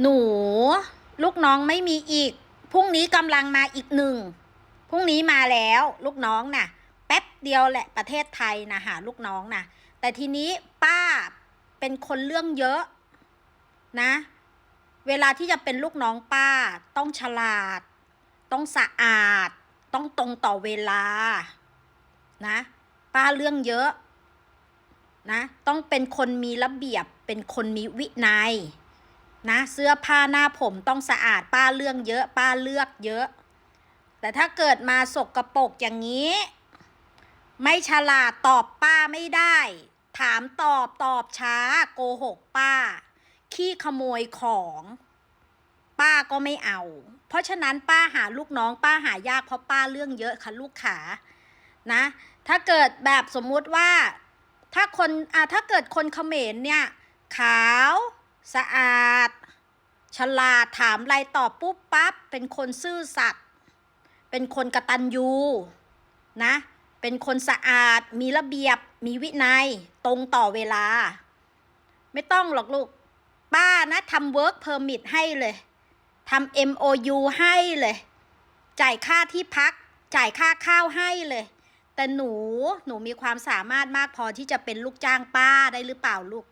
หนู ลูกน้องไม่มีอีก พรุ่งนี้กำลังมาอีกหนึ่ง พรุ่งนี้มาแล้ว ลูกน้องน่ะ แป๊บเดียวแหละประเทศไทยนะหาลูกน้องน่ะ แต่ทีนี้ป้าเป็นคนเรื่องเยอะนะ เวลาที่จะเป็นลูกน้องป้า ต้องฉลาด ต้องสะอาด ต้องตรงต่อเวลา นะ ป้าเรื่องเยอะ นะ ต้องเป็นคนมีระเบียบ เป็นคนมีวินัย นะเสื้อผ้าหน้าผมต้องสะอาดป้าเรื่องเยอะป้าเลือกเยอะ แต่ถ้าเกิดมาสกรปรกอย่างนี้ ไม่ฉลาดตอบป้าไม่ได้ ถามตอบตอบช้า โกหกป้า ขี้ขโมยของ ป้าก็ไม่เอา เพราะฉะนั้นป้าหาลูกน้องป้าหายากเพราะป้าเรื่องเยอะค่ะลูกขานะ ถ้าเกิดแบบสมมุติว่า ถ้าคนอะถ้าเกิดคนเขมรเนี่ย ขาว สะอาด ฉลาดถามอะไรตอบปุ๊บปั๊บ เป็นคนซื่อสัตย์เป็นคนกระตัญญูนะ เป็นคนสะอาด มีระเบียบ มีวินัย ตรงต่อเวลา ไม่ต้องหรอกลูก ป้านะทำ work permit ให้เลยทำ MOU ให้เลย จ่ายค่าที่พัก จ่ายค่าข้าวให้เลย แต่หนู หนูมีความสามารถมากพอที่จะเป็นลูกจ้างป้าได้หรือเปล่าลูก